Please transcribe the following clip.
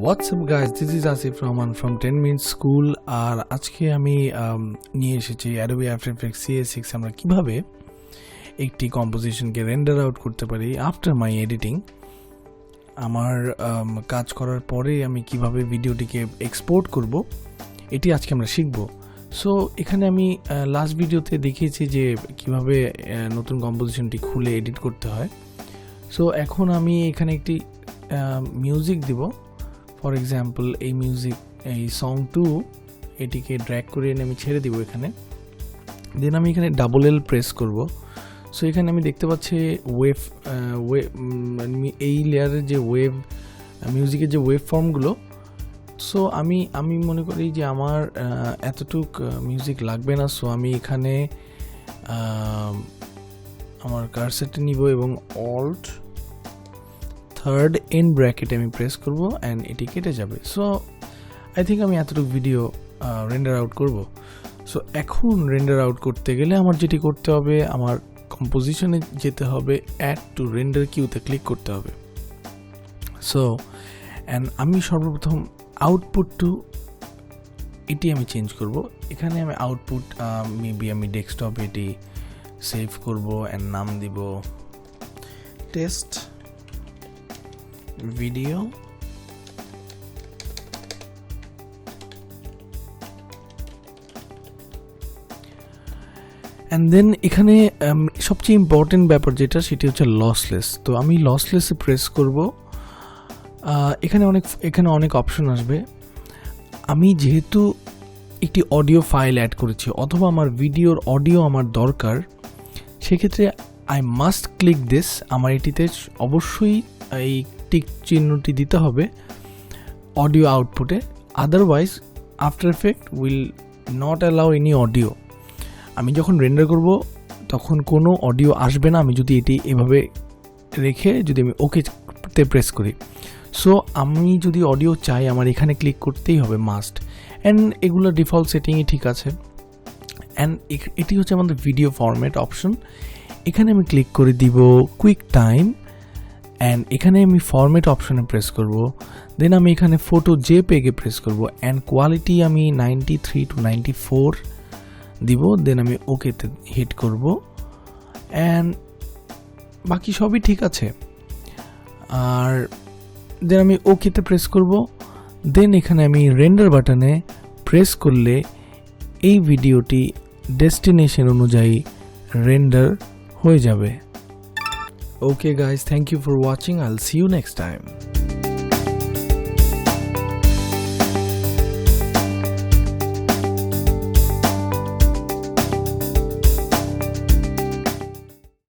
What's up guys this is Asif Rahman from ten minute school আর আজকে আমি নিয়ে এসেছি Adobe after effect CA six আমরা কীভাবে একটি কম্পোজিশনকে রেন্ডার আউট করতে পারি আফটার মাই এডিটিং আমার কাজ করার পরে আমি কীভাবে ভিডিওটিকে এক্সপোর্ট করব? এটি আজকে আমরা শিখব। সো এখানে আমি লাস্ট ভিডিওতে দেখিয়েছি যে কীভাবে নতুন কম্পোজিশনটি খুলে এডিট করতে হয়। সো এখন আমি এখানে একটি মিউজিক দিব। ফর এক্সাম্পল এই মিউজিক এই সং টু এটিকে ড্র্যাগ করে এনে আমি ছেড়ে দিব এখানে। দেন আমি এখানে ডাবল এল প্রেস করব। সো এখানে আমি দেখতে পাচ্ছি ওয়েভ ওয়ে এই লেয়ারের যে ওয়েভ মিউজিকের যে ওয়েভ ফর্মগুলো সো আমি আমি মনে করি যে আমার এতটুক মিউজিক লাগবে না। সো আমি এখানে আমার কারসেটে নিব এবং অল্ট থার্ড এন ব্র্যাকেটে আমি প্রেস করব অ্যান্ড এটি কেটে যাবে। সো আই থিঙ্ক আমি এতটুকু ভিডিও রেন্ডার আউট করব। সো এখন রেন্ডার আউট করতে গেলে আমার যেটি করতে হবে, আমার কম্পোজিশনে যেতে হবে অ্যাড টু রেন্ডার কিউতে ক্লিক করতে হবে। সো অ্যান্ড আমি সর্বপ্রথম আউটপুট টু এটি আমি চেঞ্জ করব। এখানে আমি আউটপুট মেবি আমি ডেস্কটপ এটি সেভ করব অ্যান্ড নাম দিব। টেস্ট ভিডিও অ্যান্ড দেন এখানে um, সবচেয়ে ইম্পর্টেন্ট ব্যাপার যেটা সেটি হচ্ছে লসলেস তো আমি লসলেসে প্রেস করব। এখানে অনেক এখানে অনেক অপশন আসবে। আমি যেহেতু একটি অডিও ফাইল অ্যাড করেছি অথবা আমার ভিডিওর অডিও আমার দরকার সেক্ষেত্রে আই মাস্ট ক্লিক দিস আমার এটিতে অবশ্যই এই টিক চিহ্নটি দিতে হবে অডিও আউটপুটে otherwise after effect will not allow any audio আমি যখন রেন্ডার করব, তখন কোনো অডিও আসবে না। আমি যদি এটি এভাবে রেখে যদি আমি ওকেতে প্রেস করি। সো আমি যদি অডিও চাই, আমার এখানে ক্লিক করতেই হবে মাস্ট অ্যান্ড এগুলো ডিফল্ট সেটিংই ঠিক আছে। অ্যান্ড এটি হচ্ছে আমাদের ভিডিও ফরম্যাট অপশন এখানে আমি ক্লিক করে দিব কুইক টাইম অ্যান্ড এখানে আমি ফরম্যাট অপশনে প্রেস করব। দেন আমি এখানে ফটো জে পেগে প্রেস করব অ্যান্ড কোয়ালিটি আমি ninety three to ninety four দিব। দেন আমি ওকেতে হিট করব অ্যান্ড বাকি সবই ঠিক আছে। আর দেন আমি ওকেতে প্রেস করব। দেন এখানে আমি রেন্ডার বাটনে প্রেস করলে এই ভিডিওটি ডেস্টিনেশন অনুযায়ী রেন্ডার হয়ে যাবে। Okay guys thank you for watching I'll see you next time